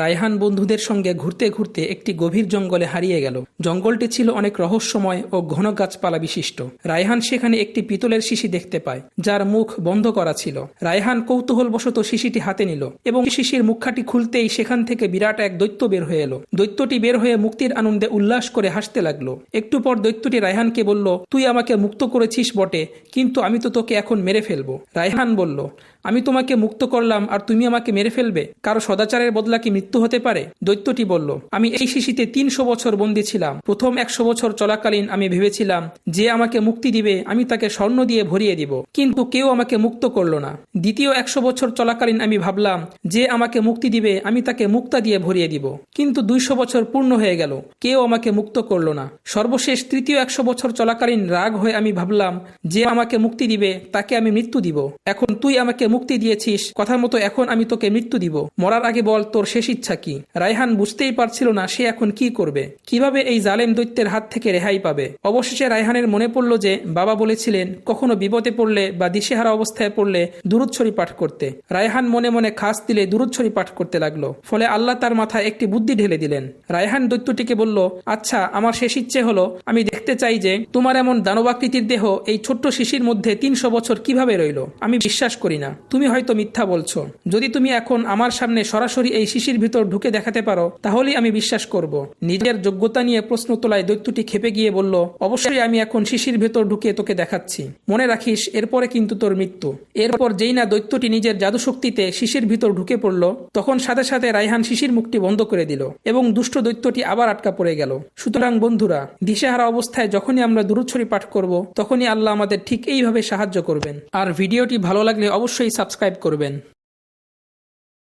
রায়হান বন্ধুদের সঙ্গে ঘুরতে ঘুরতে একটি গভীর জঙ্গলে হারিয়ে গেল। জঙ্গলটি ছিল অনেক রহস্যময় ও ঘন গাছপালা বিশিষ্ট। রায়হান সেখানে একটি পিতলের শিশি দেখতে পায়, যার মুখ বন্ধ করা ছিল। রায়হান কৌতূহলবশত শিশিটি হাতে নিল এবং শিশির মুখাটি খুলতেই সেখান থেকে বিরাট এক দৈত্য বের হয়ে এলো। দৈত্যটি বের হয়ে মুক্তির আনন্দে উল্লাস করে হাসতে লাগল। একটু পর দৈত্যটি রায়হানকে বলল, তুই আমাকে মুক্ত করেছিস বটে, কিন্তু আমি তো তোকে এখন মেরে ফেলব। রায়হান বলল, আমি তোমাকে মুক্ত করলাম, আর তুমি আমাকে মেরে ফেলবে? কারও সদাচারের বদলা কি মৃত্যু হতে পারে? দৈত্যটি বলল, আমি এই শিশিতে তিনশো বছর বন্দী ছিলাম। প্রথম একশো বছর চলাকালীন আমি ভেবেছিলাম, যে আমাকে মুক্তি দিবে, আমি তাকে স্বর্ণ দিয়ে ভরিয়ে দিব। কিন্তু কেউ আমাকে মুক্ত করল না। দ্বিতীয় একশো বছর চলাকালীন আমি ভাবলাম, যে আমাকে মুক্তি দিবে, আমি তাকে মুক্তা দিয়ে ভরিয়ে দিব। কিন্তু দুইশো বছর পূর্ণ হয়ে গেল, কেউ আমাকে মুক্ত করল না। সর্বশেষ তৃতীয় একশো বছর চলাকালীন রাগ হয়ে আমি ভাবলাম, যে আমাকে মুক্তি দিবে, তাকে আমি মৃত্যু দিব। এখন তুই আমাকে মুক্তি দিয়েছিস, কথার মতো এখন আমি তোকে মৃত্যু দিব। মরার আগে বল, তোর শেষ ইচ্ছা কি রায়হান বুঝতেই পারছিল না সে এখন কি করবে। কীভাবে এই জালেম দৈত্যের হাত থেকে রেহাই পাবে। অবশেষে রায়হানের মনে পড়ল যে বাবা বলেছিলেন, কখনো বিপদে পড়লে বা দিশেহারা অবস্থায় পড়লে দুরুচ্ছরি পাঠ করতে। রায়হান মনে মনে খাস দিলে দুরুচ্ছরি পাঠ করতে লাগল। ফলে আল্লাহ তার মাথায় একটি বুদ্ধি ঢেলে দিলেন। রায়হান দৈত্যটিকে বলল আচ্ছা আমার শেষ ইচ্ছে হলো, আমি দেখতে চাই যে তোমার এমন দানবাকৃতির দেহ এই ছোট্ট শিশির মধ্যে তিনশো বছর কীভাবে রইল? আমি বিশ্বাস করি না। তুমি হয়তো মিথ্যা বলছো। যদি তুমি এখন আমার সামনে সরাসরি এই শিশির ভিতর ঢুকে দেখাতে পারো, তাহলেই আমি বিশ্বাস করব। নিজের যোগ্যতা নিয়ে প্রশ্ন তোলায় দৈত্যটি খেপে গিয়ে বলল, অবশ্যই আমি এখন শিশির ভেতর ঢুকে তোকে দেখাচ্ছি। মনে রাখিস, এরপরে কিন্তু তোর মৃত্যু। এরপর যেই না দৈত্যটি নিজের জাদুশক্তিতে শিশির ভিতর ঢুকে পড়ল, তখন সাথে সাথে রায়হান শিশির মুখটি বন্ধ করে দিল এবং দুষ্ট দৈত্যটি আবার আটকা পড়ে গেল। সুতরাং বন্ধুরা, দিশেহারা অবস্থায় যখনই আমরা দূরচ্ছরি পাঠ করব, তখনই আল্লাহ আমাদের ঠিক এইভাবে সাহায্য করবেন। আর ভিডিওটি ভালো লাগলে অবশ্যই সাবস্ক্রাইব করবেন।